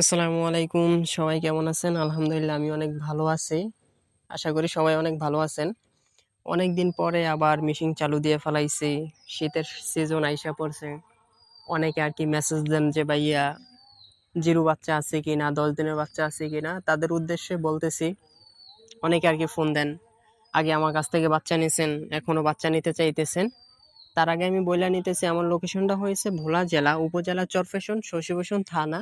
আসসালামু আলাইকুম। সবাই কেমন আছেন? আলহামদুলিল্লাহ, আমি অনেক ভালো আছি। আশা করি সবাই অনেক ভালো আছেন। অনেক দিন পরে আবার মেশিন চালু দিয়ে ফেলাইছি। শীতের সিজন আইসা পড়ছে। অনেকে আর কি মেসেজ দেন যে, ভাইয়া, জিরো বাচ্চা আছে কি না? দশ দিনের বাচ্চা আছে কি না? তাদের উদ্দেশ্যে বলতেছি। অনেকে আর কি ফোন দেন। আগে আমার কাছ থেকে বাচ্চা নিছেন এখনও বাচ্চা নিতে চাইতেছেন। তার আগে আমি বইলা নিতেছি, আমার লোকেশনটা হয়েছে ভোলা জেলা, উপজেলা চরফেশন, শশীভূষণ থানা।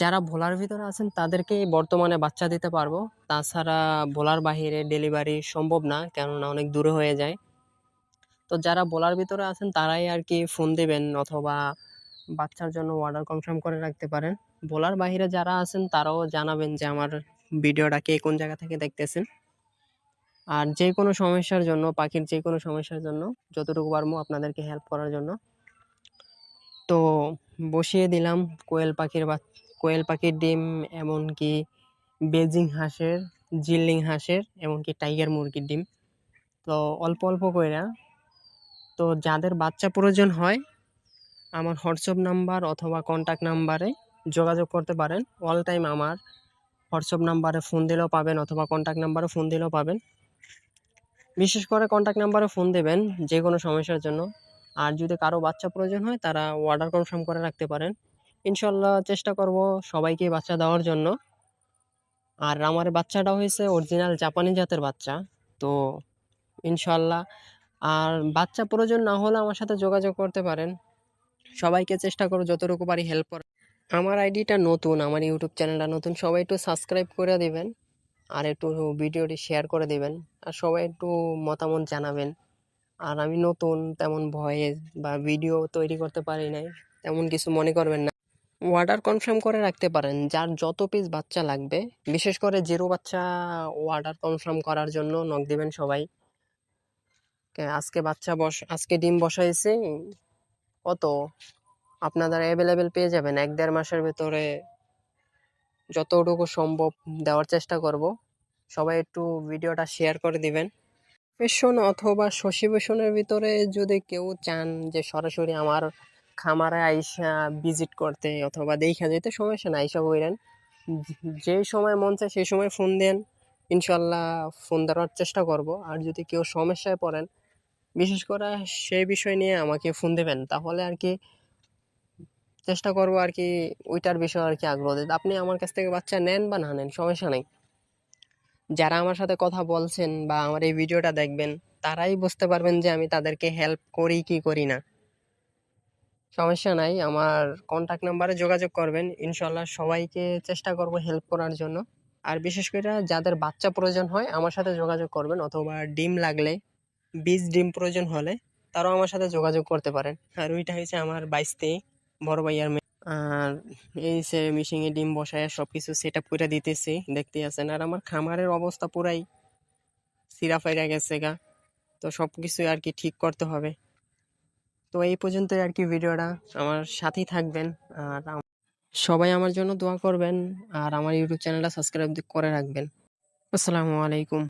যারা ভোলার ভিতরে আছেন, তাদেরকে বর্তমানে বাচ্চা দিতে পারব। তাছাড়া ভোলার বাহিরে ডেলিভারি সম্ভব না, কেননা অনেক দূরে হয়ে যায়। তো যারা ভোলার ভিতরে আছেন, তারাই আর কি ফোন দেবেন অথবা বাচ্চার জন্য অর্ডার কনফার্ম করে রাখতে পারেন। ভোলার বাহিরে যারা আছেন, তারাও জানাবেন যে আমার ভিডিওটা কে কোন জায়গা থেকে দেখতেছেন। আর যে কোনো সমস্যার জন্য, পাখির যে কোনো সমস্যার জন্য, যতটুকু পারব আপনাদেরকে হেল্প করার জন্য। তো বসিয়ে দিলাম কোয়েল পাখির বা কোয়েল পাখির ডিম, এমনকি বেজিং হাঁসের, জিল্লিং হাঁসের, এমনকি টাইগার মুরগির ডিম। তো অল্প অল্প কইরা, তো যাদের বাচ্চা প্রয়োজন হয়, আমার হোয়াটসঅ্যাপ নাম্বার অথবা কন্ট্যাক্ট নাম্বারে যোগাযোগ করতে পারেন। অল টাইম আমার হোয়াটসঅ্যাপ নাম্বারে ফোন দিলেও পাবেন অথবা কন্ট্যাক্ট নাম্বারে ফোন দিলেও পাবেন। বিশেষ করে কন্ট্যাক্ট নাম্বারে ফোন দেবেন যে কোনো সমস্যার জন্য। আর যদি কারও বাচ্চা প্রয়োজন হয়, তারা অর্ডার কনফার্ম করে রাখতে পারেন। ইনশাল্লাহ চেষ্টা করব সবাইকে বাচ্চা দেওয়ার জন্য। আর আমার বাচ্চাটা হয়েছে অরিজিনাল জাপানি জাতের বাচ্চা। তো ইনশাল্লাহ আর বাচ্চা প্রয়োজন না হলে আমার সাথে যোগাযোগ করতে পারেন। সবাইকে চেষ্টা করো যতটুকু পারি হেল্প করার। আমার আইডিটা নতুন, আমার ইউটিউব চ্যানেলটা নতুন, সবাই একটু সাবস্ক্রাইব করে দেবেন। আর একটু ভিডিওটি শেয়ার করে দিবেন। আর সবাই একটু মতামত জানাবেন। আর আমি নতুন, তেমন ভয়েস বা ভিডিও তৈরি করতে পারি নাই, তেমন কিছু মনে করবেন না। অর্ডার কনফার্ম করে রাখতে পারেন, যার যত পিস বাচ্চা লাগবে। বিশেষ করে জিরো বাচ্চা অর্ডার কনফার্ম করার জন্য নক দিবেন সবাই। আজকে বাচ্চা বস, আজকে ডিম বসাইছি, কত? আপনারা অ্যাভেলেবেল পেয়ে যাবেন। এক দেড় মাসের ভেতরে যতটুকু সম্ভব দেওয়ার চেষ্টা করব। সবাই একটু ভিডিওটা শেয়ার করে দিবেন। পেশন অথবা শশীবেশনের ভিতরে যদি কেউ চান যে সরাসরি আমার খামারে আইসা ভিজিট করতে অথবা দেখা যেতে সমস্যা না আইসা বইরেন যে সময় মন চায় সেই সময় ফোন দেন। ইনশাল্লাহ ফোন দেওয়ার চেষ্টা করব। আর যদি কেউ সমস্যায় পড়েন, বিশেষ করে সেই বিষয় নিয়ে আমাকে ফোন দেবেন, তাহলে আর কি চেষ্টা করব আর কি ওইটার বিষয়ে আর কি আগ্রহ দিতে আপনি আমার কাছ থেকে বাচ্চা নেন বা না নেন, সমস্যা নেই। যারা আমার সাথে কথা বলছেন বা আমার এই ভিডিওটা দেখবেন, তারাই বুঝতে পারবেন যে আমি তাদেরকে হেল্প করি কি করি না। সমস্যা নাই। আমার কন্ট্যাক্ট নাম্বারে যোগাযোগ করবেন। ইনশাল্লাহ সবাইকে চেষ্টা করব হেল্প করার জন্য। আর বিশেষ করে যাদের বাচ্চা প্রয়োজন হয়, আমার সাথে যোগাযোগ করবেন অথবা ডিম লাগলে, বীজ ডিম প্রয়োজন হলে তারাও আমার সাথে যোগাযোগ করতে পারেন। আর ওইটা হয়েছে আমার বাইশতে বড় ভাইয়ার মেয়ে। আর এই সে মিশিংয়ে ডিম বসায় সব কিছু সেট আপ করে দিতেছি দেখতে আছেন। আর আমার খামারের অবস্থা পুরাই সিরা ফাইরা গেছে গা। তো সব কিছু আর কি ঠিক করতে হবে। তো এই পর্যন্তই আর কি ভিডিওটা। আমার সাথেই থাকবেন আর সবাই আমার জন্য দোয়া করবেন আর আমার ইউটিউব চ্যানেলটা সাবস্ক্রাইব করে রাখবেন। আসসালামু আলাইকুম।